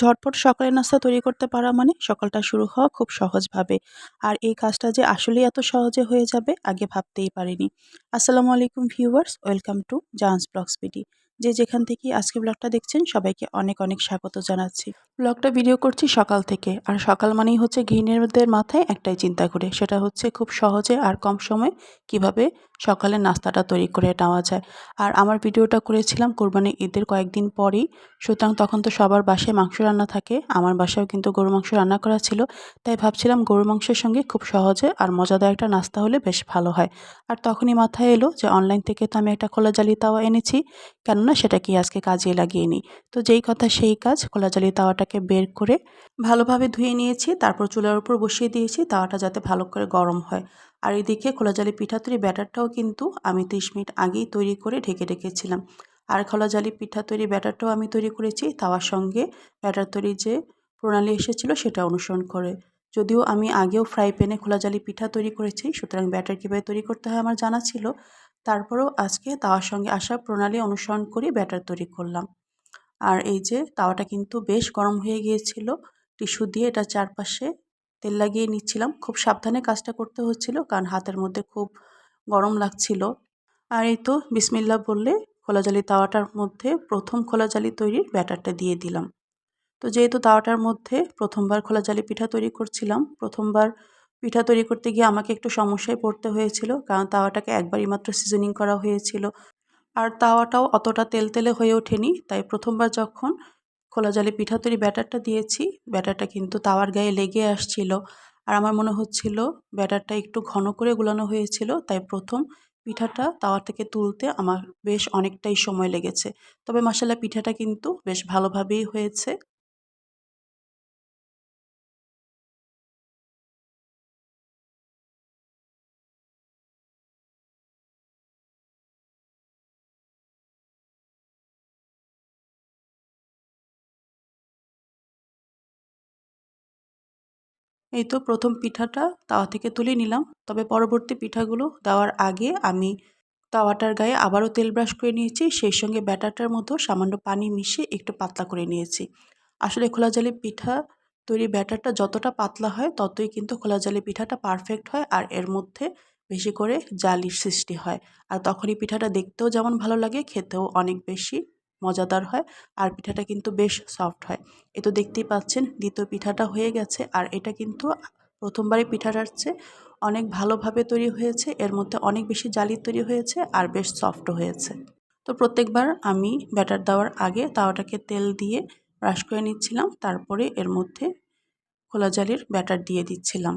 ঝটপট সকালের নাস্তা তৈরি করতে পারা মানে সকালটা শুরু হওয়া খুব সহজভাবে। আর এই কাজটা যে আসলেই এত সহজে হয়ে যাবে, আগে ভাবতেই পারিনি। আসসালামু আলাইকুম viewers, welcome to Jan's blogs BD. যে যেখান থেকে আজকে ব্লগটা দেখছেন, সবাইকে অনেক অনেক স্বাগত জানাচ্ছি। ব্লগটা ভিডিও করছি সকাল থেকে, আর সকাল মানেই হচ্ছে গৃহিণীদের মাথায় একটাই চিন্তা করে সেটা হচ্ছে খুব সহজে আর কম সময়ে কীভাবে সকালে নাস্তাটা তৈরি করে নেওয়া যায়। আর আমার ভিডিওটা করেছিলাম কোরবানি ঈদের কয়েকদিন পরেই, সুতরাং তখন তো সবার বাসায় মাংস রান্না থাকে, আমার বাসায়ও কিন্তু গরু মাংস রান্না করা ছিল, তাই ভাবছিলাম গরু মাংসের সঙ্গে খুব সহজে আর মজাদার একটা নাস্তা হলে বেশ ভালো হয়। আর তখনই মাথায় এলো যে অনলাইন থেকে তো আমি একটা খোলা জালি তাওয়া এনেছি, কেননা সেটা কি আজকে কাজে লাগিয়ে নিই? তো যেই কথা সেই কাজ, খোলা জালি তাওয়াটাকে বের করে ভালোভাবে ধুয়ে নিয়েছি, তারপর চুলার উপর বসিয়ে দিয়েছি, তাওয়াটা যাতে ভালো করে গরম হয়। আর এদিকে খোলা জালি পিঠা তৈরি ব্যাটারটাও কিন্তু আমি ত্রিশ মিনিট আগেই তৈরি করে ঢেকে রেখেছিলাম। আর খোলা জালি পিঠা তৈরি ব্যাটারটাও আমি তৈরি করেছি, তাওয়ার সঙ্গে ব্যাটার তৈরি যে প্রণালী এসেছিল সেটা অনুসরণ করে। যদিও আমি আগেও ফ্রাই প্যানে খোলা জালি পিঠা তৈরি করেছি, সুতরাং ব্যাটার কীভাবে তৈরি করতে হয় আমার জানা ছিল। তারপরেও আজকে তাওয়ার সঙ্গে আসা প্রণালী অনুসরণ করে ব্যাটার তৈরি করলাম। আর এই যে তাওয়াটা কিন্তু বেশ গরম হয়ে গিয়েছিল, টিস্যু দিয়ে এটা চারপাশে তেল লাগিয়ে নিচ্ছিলাম। খুব সাবধানে কাজটা করতে হচ্ছিল কারণ হাতের মধ্যে খুব গরম লাগছিল। আর এই তো বিসমিল্লা বললে খোলা জালি তাওয়াটার মধ্যে প্রথম খোলা জালি তৈরির ব্যাটারটা দিয়ে দিলাম। তো যেহেতু তাওয়াটার মধ্যে প্রথমবার খোলা জালি পিঠা তৈরি করছিলাম, প্রথমবার পিঠা তৈরি করতে গিয়ে আমাকে একটু সমস্যায় পড়তে হয়েছিল, কারণ তাওয়াটাকে একবারই মাত্র সিজনিং করা হয়েছিল। আর তাওয়াটাও অতটা তেল তেলে হয়ে ওঠেনি, তাই প্রথমবার যখন খোলা জলে পিঠা তৈরি ব্যাটারটা দিয়েছি, ব্যাটারটা কিন্তু তাওয়ার গায়ে লেগে আসছিল। আর আমার মনে হচ্ছিল ব্যাটারটা একটু ঘন করে গুলানো হয়েছিল, তাই প্রথম পিঠাটা তাওয়া থেকে তুলতে আমার বেশ অনেকটাই সময় লেগেছে। তবে মশালা পিঠাটা কিন্তু বেশ ভালোভাবেই হয়েছে। এই তো প্রথম পিঠাটা তাওয়া থেকে তুলে নিলাম। তবে পরবর্তী পিঠাগুলো দেওয়ার আগে আমি তাওয়াটার গায়ে আবারও তেল ব্রাশ করে নিয়েছি। সেই সঙ্গে ব্যাটারটার মতো সামান্য পানি মিশিয়ে একটু পাতলা করে নিয়েছি। আসলে খোলা জালি পিঠা তৈরি ব্যাটারটা যতটা পাতলা হয়, ততই কিন্তু খোলা জালি পিঠাটা পারফেক্ট হয় আর এর মধ্যে বেশি করে জালির সৃষ্টি হয়। আর তখনই পিঠাটা দেখতেও যেমন ভালো লাগে, খেতেও অনেক বেশি মজাদার হয়, আর পিঠাটা কিন্তু বেশ সফট হয়। এ তো দেখতেই পাচ্ছেন, দ্বিতীয় পিঠাটা হয়ে গেছে, আর এটা কিন্তু প্রথমবারে পিঠাটার চেয়ে অনেক ভালোভাবে তৈরি হয়েছে, এর মধ্যে অনেক বেশি জালি তৈরি হয়েছে, আর বেশ সফট হয়েছে। তো প্রত্যেকবার আমি ব্যাটার দেওয়ার আগে তাওয়াটাকে তেল দিয়ে ব্রাশ করে নিচ্ছিলাম, তারপরে এর মধ্যে খোলা জালির ব্যাটার দিয়ে দিচ্ছিলাম।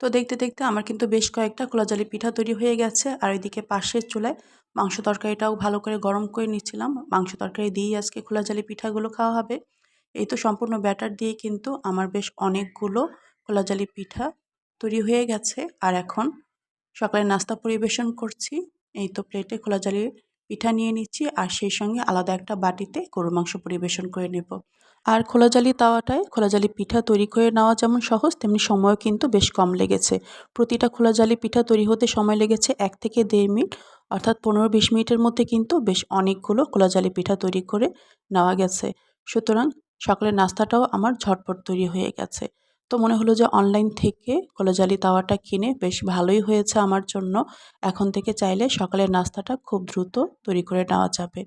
তো দেখতে দেখতে আমার কিন্তু বেশ কয়েকটা খোলা জালি পিঠা তৈরি হয়ে গেছে। আর এদিকে পাশের চুলায় মাংস তরকারিটাও ভালো করে গরম করে নিচ্ছিলাম। মাংস তরকারি দিয়েই আজকে খোলা জালি পিঠাগুলো খাওয়া হবে। এই তো সম্পূর্ণ ব্যাটার দিয়ে কিন্তু আমার বেশ অনেকগুলো খোলা জালি পিঠা তৈরি হয়ে গেছে। আর এখন সকালে নাস্তা পরিবেশন করছি। এই তো প্লেটে খোলা জালি পিঠা নিয়ে নিচ্ছি আর সেই সঙ্গে আলাদা একটা বাটিতে গরুর মাংস পরিবেশন করে নেব। আর খোলাজালি তাওয়াটায় খোলাজালি পিঠা তৈরি করে নেওয়া যেমন সহজ, তেমনি সময়ও কিন্তু বেশ কম লেগেছে। প্রতিটা খোলাজালি পিঠা তৈরি হতে সময় লেগেছে এক থেকে দেড় মিনিট, অর্থাৎ পনেরো বিশ মিনিটের মধ্যে কিন্তু বেশ অনেকগুলো খোলাজালি পিঠা তৈরি করে নেওয়া গেছে। সুতরাং সকালের নাস্তাটাও আমার ঝটপট তৈরি হয়ে গেছে। তো মনে হলো যে অনলাইন থেকে খোলাজালি তাওয়াটা কিনে বেশ ভালোই হয়েছে আমার জন্য। এখন থেকে চাইলে সকালের নাস্তাটা খুব দ্রুত তৈরি করে নেওয়া যাবে।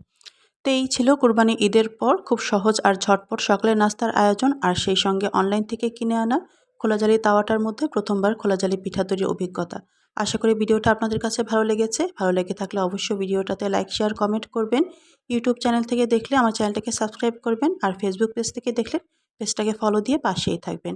তো এই ছিল কোরবানি ঈদের পর খুব সহজ আর ঝটপট সকালের নাস্তার আয়োজন আর সেই সঙ্গে অনলাইন থেকে কিনে আনা খোলাজালি তাওয়াটার মধ্যে প্রথমবার খোলাজালি পিঠা তৈরির অভিজ্ঞতা। আশা করি ভিডিওটা আপনাদের কাছে ভালো লেগেছে। ভালো লেগে থাকলে অবশ্যই ভিডিওটাতে লাইক শেয়ার কমেন্ট করবেন। ইউটিউব চ্যানেল থেকে দেখলে আমার চ্যানেলটাকে সাবস্ক্রাইব করবেন আর ফেসবুক পেজ থেকে দেখলে পেজটাকে ফলো দিয়ে পাশেই থাকবেন।